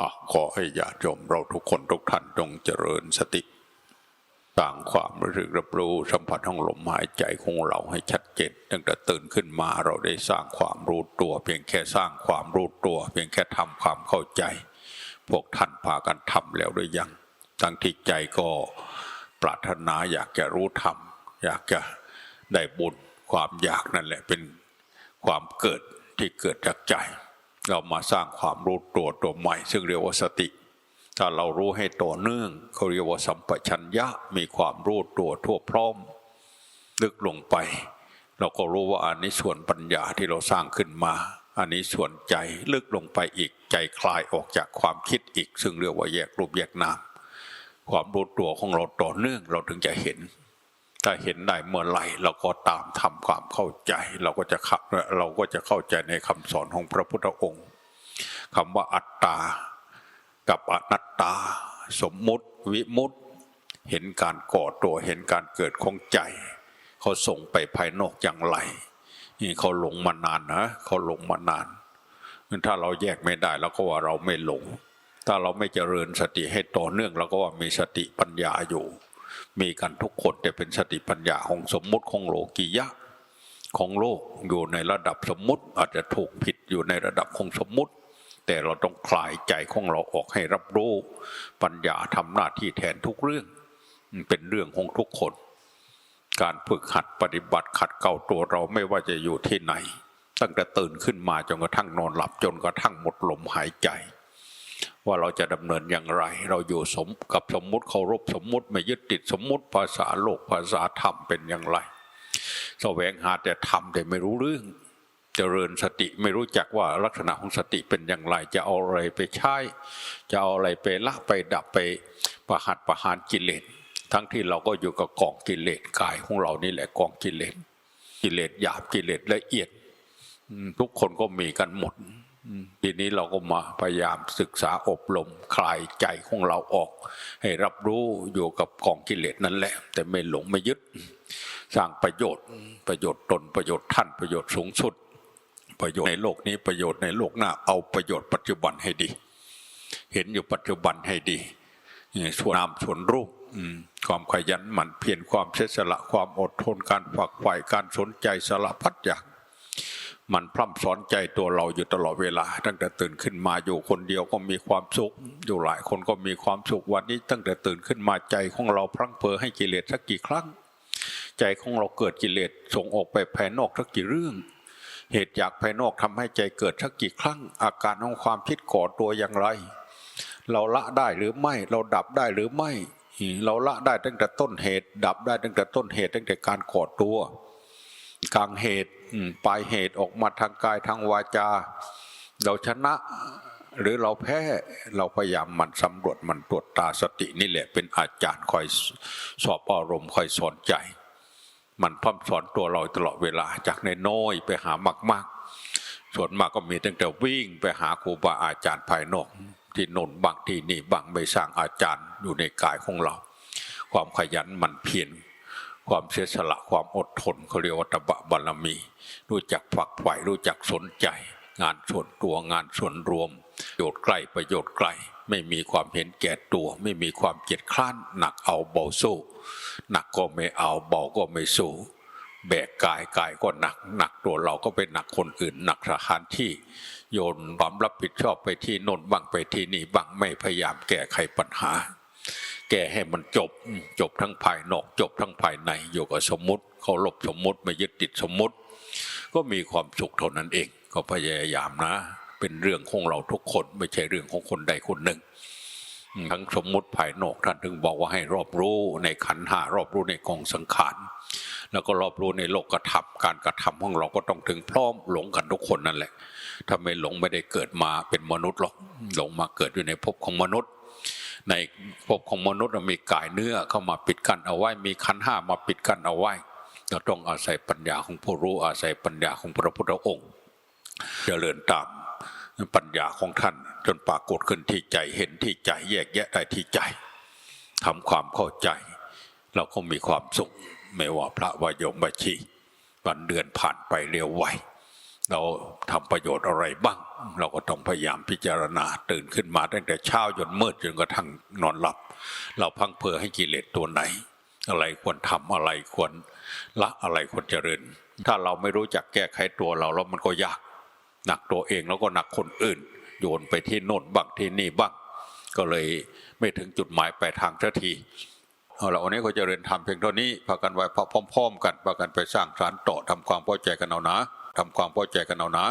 อะขอให้ญาติโยมเราทุกคนทุกท่านจงเจริญสติสร้างความรู้สึกรับรู้สัมผัสของลมหายใจของเราให้ชัดเจนตั้งแต่ตื่นขึ้นมาเราได้สร้างความรู้ตัว เพียงแค่สร้างความรู้ตัว เพียงแค่ทำความเข้าใจ พวกท่านพากันทำแล้วหรือยังทั้งที่ใจก็ปรารถนาอยากจะรู้ธรรมอยากจะได้บุญความอยากนั่นแหละเป็นความเกิดที่เกิดจากใจ เรามาสร้างความรู้ตัวตัวใหม่ ซึ่งเรียกว่าสติ ถ้าเรารู้ให้ต่อเนื่องเขาเรียกว่าสัมปชัญญะมีความรู้ตัวทั่วพร้อมลึกลงไป เราก็รู้ว่าอันนี้ส่วนปัญญาที่เราสร้างขึ้นมา อันนี้ส่วนใจลึกลงไปอีกใจคลายออกจากความคิดอีก ซึ่งเรียกว่าแยกรูปแยกนามความรู้ตัวของเราต่อเนื่องเราถึงจะเห็น ถ้าเห็นได้เมื่อไหร่เราก็ตามทำความเข้าใจ เราก็จะข้าเราก็จะเข้าใจในคำสอนของพระพุทธองค์คำว่าอัตตา กับอนัตตา สมมุติวิมุตติเห็นการก่อตัวเห็นการเกิดของใจ เขาส่งไปภายนอกอย่างไรนี่เขาหลงมานานนะเขาหลงมานานถ้าเราแยกไม่ได้เราก็ว่าเราไม่หลง ถ้าเราไม่เจริญสติให้ต่อเนื่องเราก็ว่ามีสติปัญญาอยู่ มีกันทุกคนแต่เป็นสติปัญญาของสมมุติของโลกียะของโลกอยู่ในระดับสมมุติ อาจจะถูกผิดอยู่ในระดับของสมมุติ แต่เราต้องคลายใจของเราออกให้รับรู้ ปัญญาทำหน้าที่แทนทุกเรื่อง เป็นเรื่องของทุกคน การฝึกหัดปฏิบัติขัดเกลาตัวเราไม่ว่าจะอยู่ที่ไหน ตั้งแต่ตื่นขึ้นมาจนกระทั่งนอนหลับจนกระทั่งหมดลมหายใจ ว่าเราจะดำเนินอย่างไร เราอยู่สมกับสมมุติเคารพสมมุติไม่ยึดติดสมมุติภาษาโลกภาษาธรรมเป็นอย่างไรแสวงหาแต่ทำแต่ไม่รู้เรื่อง เจริญสติไม่รู้จักว่าลักษณะของสติเป็นอย่างไร จะเอาอะไรไปใช้ จะเอาอะไรไปละไปดับไปประหัตประหารกิเลสทั้งที่เราก็อยู่กับกองกิเลสกายของเรานี่แหละกองกิเลสกิเลสหยาบกิเลสละเอียดทุกคนก็มีกันหมด ทีนี้เราก็มาพยายามศึกษาอบรมคลายใจของเราออก ให้รับรู้อยู่กับกองกิเลสนั่นแหละ แต่ไม่หลงไม่ยึด สร้างประโยชน์ประโยชน์ตนประโยชน์ท่านประโยชน์สูงสุด ประโยชน์ในโลกนี้ประโยชน์ในโลกหน้า เอาประโยชน์ปัจจุบันให้ดี เห็นอยู่ปัจจุบันให้ดีส่วนนามส่วนรูปความขยันหมั่นเพียรความเสียสละความอดทนการฝักใฝ่การสนใจสละพัดอย่าง มันพร่ำสอนใจตัวเราอยู่ตลอดเวลา ตั้งแต่ตื่นขึ้นมาอยู่คนเดียวก็มีความสุข อยู่หลายคนก็มีความสุขวันนี้ ตั้งแต่ตื่นขึ้นมาใจของเราพลั้งเผลอให้กิเลสสักกี่ครั้ง ใจของเราเกิดกิเลสส่งออกไปภายนอกสักกี่เรื่องเหตุอยากภายนอกทำให้ใจเกิดสักกี่ครั้ง อาการของความคิดก่อตัวอย่างไร เราละได้หรือไม่เราดับได้หรือไม่ เราละได้ตั้งแต่ต้นเหตุ ดับได้ตั้งแต่ต้นเหตุตั้งแต่การก่อตัว กลางเหตุปลายเหตุออกมาทางกายทางวาจา เราชนะหรือเราแพ้เราพยายามมันสำรวจมันตรวจตาสตินี่แหละ เป็นอาจารย์คอยสอบอารมณ์คอยสอนใจ มันพร่ำสอนตัวเราตลอดเวลาจากในน้อยไปหามาก ๆ ส่วนมากก็มีตั้งแต่วิ่งไปหาครูบาอาจารย์ภายนอกที่นนบางที่นี่บางไม่สร้างอาจารย์อยู่ในกายของเรา ความขยันมันเพียร ความเสียสละความอดทนเขาเรียกว่าตบะบารมี รู้จักฝักใฝ่รู้จักสนใจ งานส่วนตัวงานส่วนรวมประโยชน์ใกล้ประโยชน์ไกล ไม่มีความเห็นแก่ตัว ไม่มีความเกียจคร้านหนักเอาเบาสู้หนักก็ไม่เอาเบาก็ไม่สู้แบกกายกายก็หนัก หนักตัวเราก็เป็นหนักคนอื่น หนักสถานที่ โยนความรับผิดชอบไปที่นนบังไปที่นี่บังไม่พยายามแก้ไขปัญหา ก้ให้มันจบ จบทั้งภายนอก จบทั้งภายในอยู่กับสมมติเขาลบสมมติไม่ยึดติดสมมติ ก็มีความสุขเท่านั้นเอง ก็พยายามนะ เป็นเรื่องของเราทุกคนไม่ใช่เรื่องของคนใดคนหนึ่งทั้งสมมติภายนอกท่านถึงบอกว่าให้รอบรู้ในขันหารอบรู้ในกองสังขารแล้วก็รอบรู้ในโลกกระทำการกระทำของเราก็ต้องถึงพร้อมหลงกันทุกคนนั่นแหละถ้าไม่หลงไม่ได้เกิดมาเป็นมนุษย์หรอกหลงมาเกิดอยู่ในภพของมนุษย์ ในภพของมนุษย์มีกายเนื้อเข้ามาปิดกั้นเอาไว้ มีขันห้ามาปิดกั้นเอาไว้เราต้องอาศัยปัญญาของผู้รู้อาศัยปัญญาของพระพุทธองค์จเจริญตามปัญญาของท่าน จนปรากฏขึ้นที่ใจเห็นที่ใจแยกแยะได้ที่ใจทำความเข้าใจ เราก็มีความสุข ไม่ว่าพระวายมบัชีวันเดือนผ่านไปเร็วไว เราทำประโยชน์อะไรบ้าง เราก็ต้องพยายามพิจารณาตื่นขึ้นมาตั้งแต่เช้าจนมืดจนกระทั่งนอนหลับ เราพังเพอให้กิเลสตัวไหน อะไรควรทำอะไรควรละอะไรควรเจริญ ถ้าเราไม่รู้จักแก้ไขตัวเราแล้วมันก็ยาก หนักตัวเองแล้วก็หนักคนอื่น โยนไปที่โน่นบ้างที่นี่บ้าง ก็เลยไม่ถึงจุดหมายปลายทางสักทีเอาละวันนี้ก็เจริญธรรมเพียงเท่านี้พากันไว้พร้อมๆ กันพากันไปสร้างสารต่อทำความพอใจกันเอานะ ทำความพอใจกันเอานะ